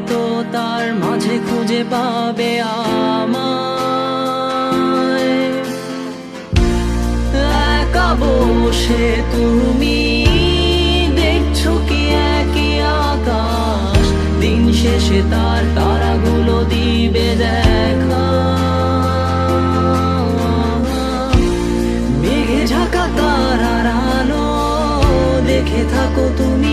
হয়তো তার মাঝে খুঁজে পাবে আমায়। একা বসে তুমি দেখছ কি একই আকাশ? দিন শেষে তার তারাগুলো দিবে দেখা। মেঘে ঢাকা তারার আলো, দেখে থাকো তুমি